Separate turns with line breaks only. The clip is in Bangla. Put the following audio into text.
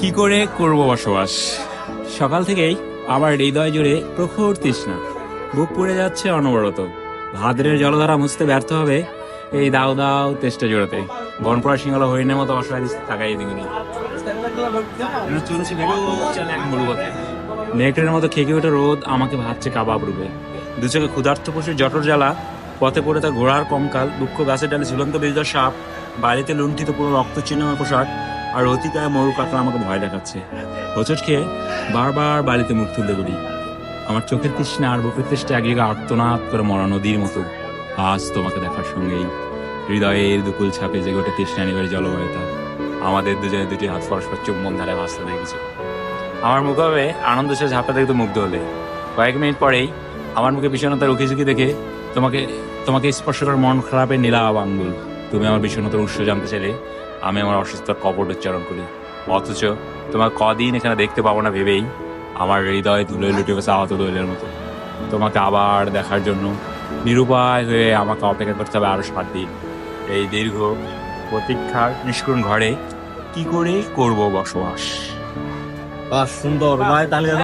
কি করে করব বসবাস? সকাল থেকেই আমার হৃদয় জুড়ে প্রখর তৃষ্ণা। বুক পুড়ে যাচ্ছে অনবরত। ভাদ্রের জলধারা মুছতে ব্যর্থ হবে এই দাও দাও তেষ্টা জোড়াতে। বনপড়া সিংহলা হরিণের মতো অসহায় তাকাই মরুপথে নেকড়ের মতো খেকে ওঠে রোদ আমাকে ভাবছে কাবাব রূপে। দু চোখে ক্ষুধার্ত পশুর জটর জ্বালা পথে পড়ে তার ঘোড়ার কঙ্কাল, দুঃখ গাছের ডালে ঝুলন্ত বেজদার সাপ, বাড়িতে লুণ্ঠিত পুরো রক্ত চিহ্নময় পোশাক আর অতিকায় মরু কাকড়া আমাকে ভয় দেখাচ্ছে। হোঁচট খেয়ে বারবার বাড়িতে মুখ তুলতে বলি। আমার চোখের তৃষ্ণা আর বুকের তৃষ্ণা এক জায়গায় আর্তনাদ করে মরা নদীর মতো। আজ তোমাকে দেখার সঙ্গেই হৃদয়ের দুকুল ছাপে যে গোটে তৃষ্ণা নিবের জলবায়ুতা। আমাদের দুজনে দুটি হাত পরস্পর চুম্বন ধারে ভাসতে দেখেছে আমার মুখে আনন্দ সে ঝাপটা দেখতে মুগ্ধ হলে। কয়েক মিনিট পরেই আমার মুখে বিষণ্ণতার উকি ঝুঁকি দেখে তোমাকে তোমাকে স্পর্শ করার মন খারাপের নীলাভ আঙ্গুল। তুমি আমার বিষণ্ণতার উৎস জানতে চাইলে আমি আমার অসুস্থতার কপট উচ্চারণ করি। অথচ তোমার কদিন এখানে দেখতে পাবো না ভেবেই আমার হৃদয় তুলে লুটে গেছে আহত দৈলের মতো। তোমাকে আবার দেখার জন্য নিরুপায় হয়ে আমাকে অপেক্ষা করতে হবে আরও সাত দিন। এই দীর্ঘ প্রতীক্ষার নিষ্কুণ ঘরে কি করে করব বসবাস?
বাহ, সুন্দর। তাহলে